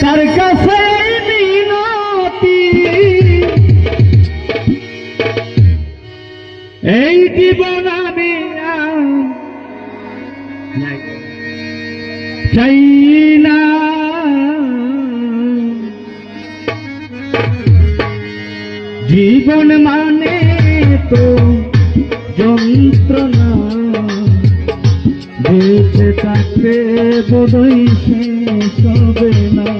তার এই জীবন চাই না। জীবন মানে তো যন্ত্রণা। বেঁচে থাকবে বোধই শেষ না।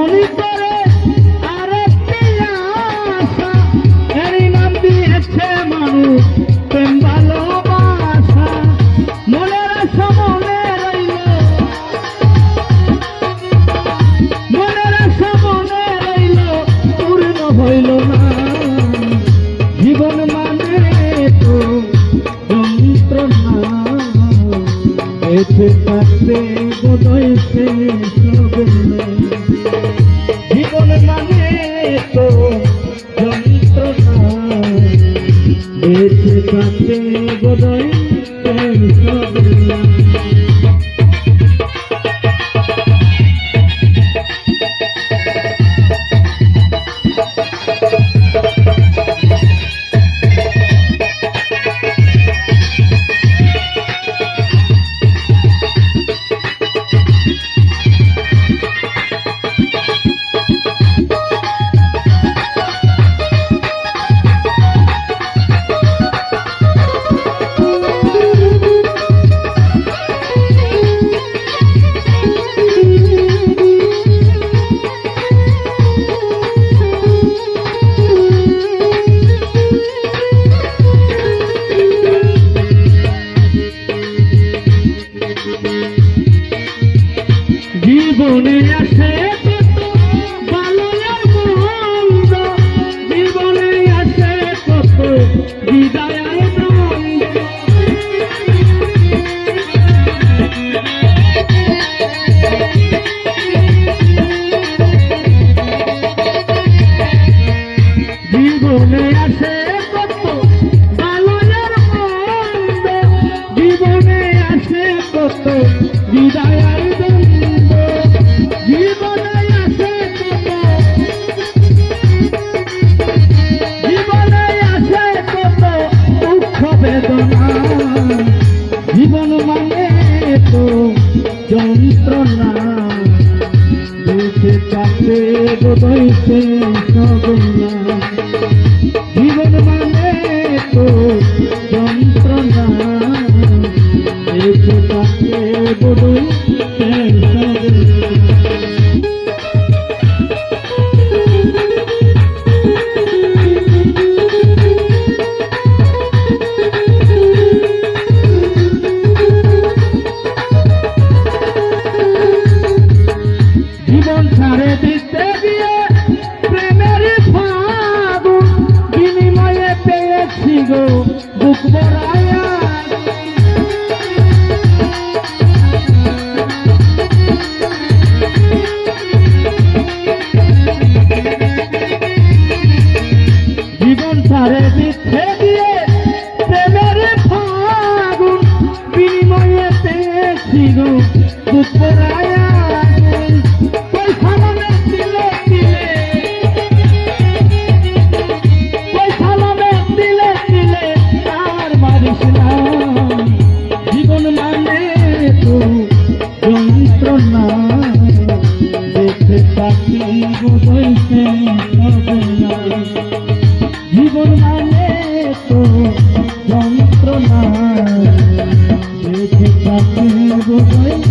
বোধ পাত্রে বোধ কাছে কাছে বদইছে সবনা জীবন মানে তো যন্ত্রণা। কাছে বদইছে সবনা জীবন মানে তো যন্ত্রণা দেখে পাখি বোঝাই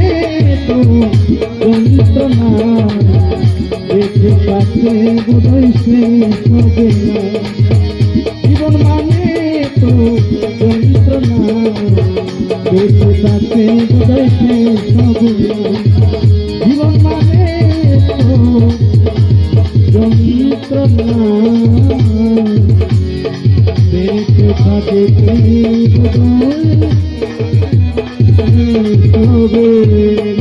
কাছে বোধই শেষ হবে না জীবন মানে তো যন্ত্রণা দেখে কাছে বোধই শেষ হবে না জীবন মানে তো যন্ত্রণা দেখে থাকে বোধই শেষ হবে